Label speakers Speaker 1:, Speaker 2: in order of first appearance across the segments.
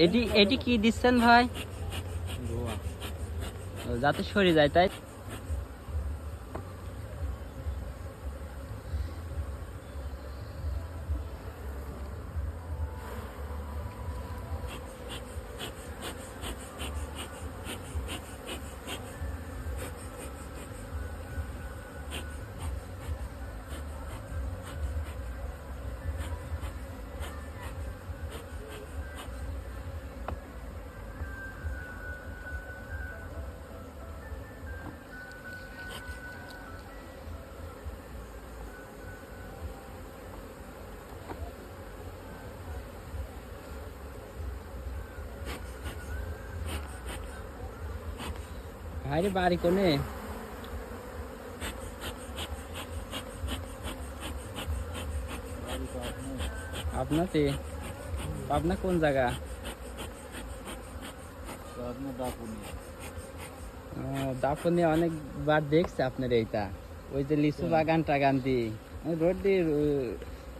Speaker 1: এটি এটি কি দিচ্ছেন ভাই? যাতে সরে যায় তাই ভাইরে বাড়ি কোনে আপনাতে আপনার কোন জায়গা ও, দাপনে অনেকবার দেখছে আপনার এইটা ওই যে লিচু বাগান টাগান দিয়ে ওই রোড দিয়ে ও-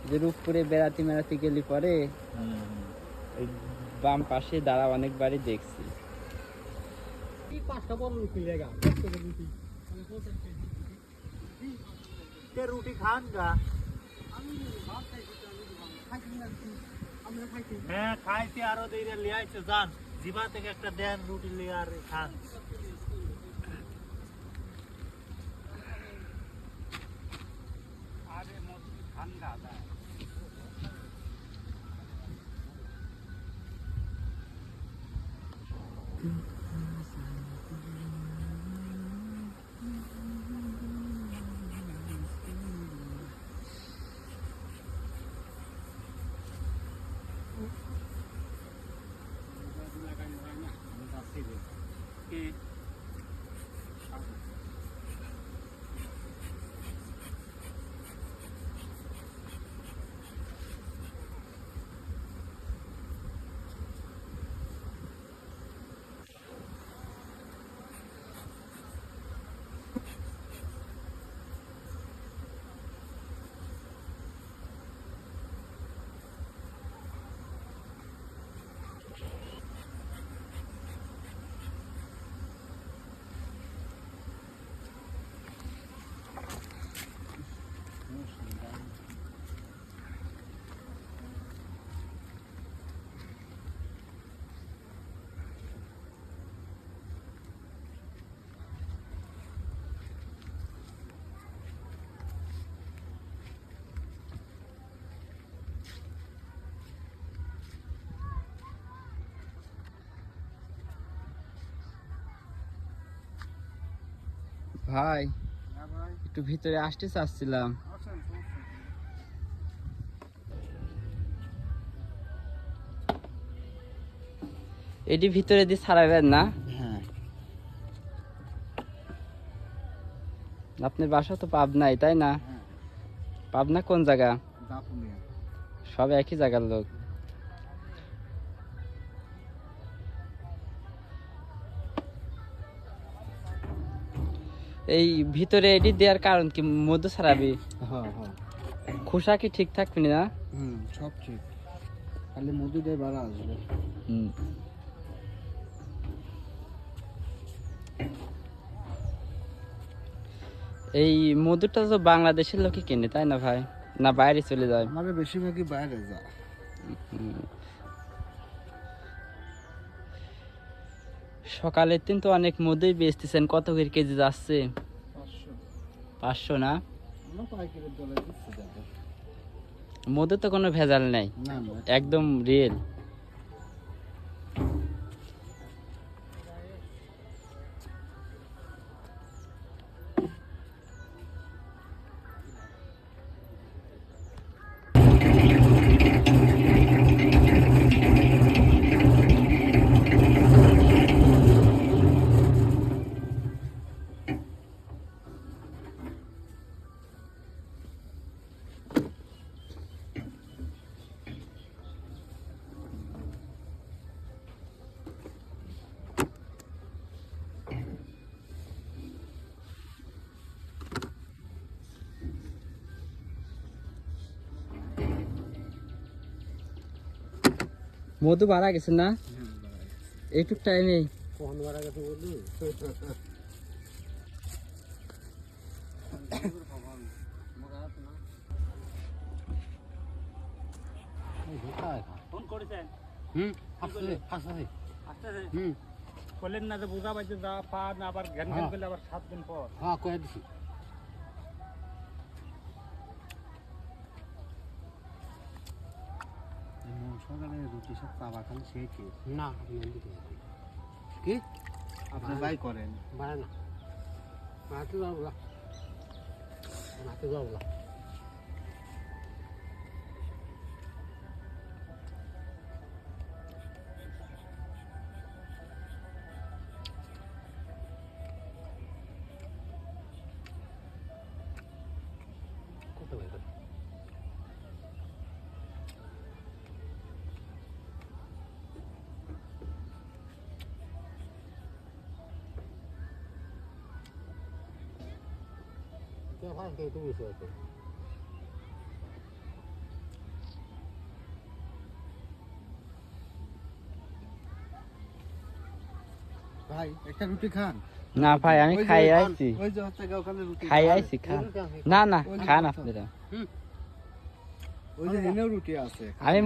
Speaker 1: যে রূপপুরে বেড়াতে মেড়াতে গেলি পরে ওই বাম পাশে দাঁড়া অনেকবারই দেখছি
Speaker 2: রুটি খান গা? হ্যাঁ খাইতে আরও দিয়ে লিয়ে জান যান। জিবা থেকে একটা দেন রুটি লিয়ে আর খান।
Speaker 1: see ভাই একটু ভিতরে আসতে চাচ্ছিলাম। এটি ভিতরে দিয়ে ছাড়াবেন না?
Speaker 2: হ্যাঁ।
Speaker 1: আপনার বাসা তো পাবনাই তাই না? পাবনা কোন জায়গা? সব একই জায়গার লোক। এই ভিতরে এডি দেওয়ার কারণ কি? মধু ছাড়াবি?
Speaker 2: হ্যাঁ হ্যাঁ।
Speaker 1: খোসা কি ঠিক থাকবি না?
Speaker 2: হুম সব ঠিক। খালি মধু দিয়ে বাড়া আসবে।
Speaker 1: হুম। এই মধুটা তো বাংলাদেশের লোকে কিনে তাই না ভাই? না বাইরে চলে যায়?
Speaker 2: আমাদের বেশিরভাগই বাইরে যা
Speaker 1: সকালের দিন তো অনেক মধুই বেচতেছেন। কত করে কেজি যাচ্ছে?
Speaker 2: পাঁচশো
Speaker 1: না?
Speaker 2: আমরা পাইকারি দলে দিচ্ছি দাদা
Speaker 1: মধু তো কোনো ভেজাল নেই। একদম রিয়েল মধু বাড়া গেছে না? এইটুক টাইমে
Speaker 3: কখন বাড়া গেছে বললি?
Speaker 2: ফোন করেছেন?
Speaker 3: হুম? আসছে আসছে।
Speaker 2: আসতেছে
Speaker 3: হুম।
Speaker 2: বললেন না যে বোঝা পাইতে যা পা না আবার জ্ঞান জ্ঞান করলে আবার সাত দিন পর।
Speaker 3: হ্যাঁ কয়ে দিছি।
Speaker 4: সকালে রুটি সব চাবা খান সে কি
Speaker 3: না আপনি। কি?
Speaker 4: আপনি বাই করেন।
Speaker 3: বাড়ে না। মাতে যাও মাতে যাও কে ভাই
Speaker 4: একটা রুটি খান
Speaker 1: না ভাই আমি খাই আইছি
Speaker 4: ওই যে হচ্ছে ওখানে রুটি
Speaker 1: খাই। আইছি খান না না খান। আপনারা
Speaker 4: ওই যে এনেও রুটি আছে
Speaker 1: আমি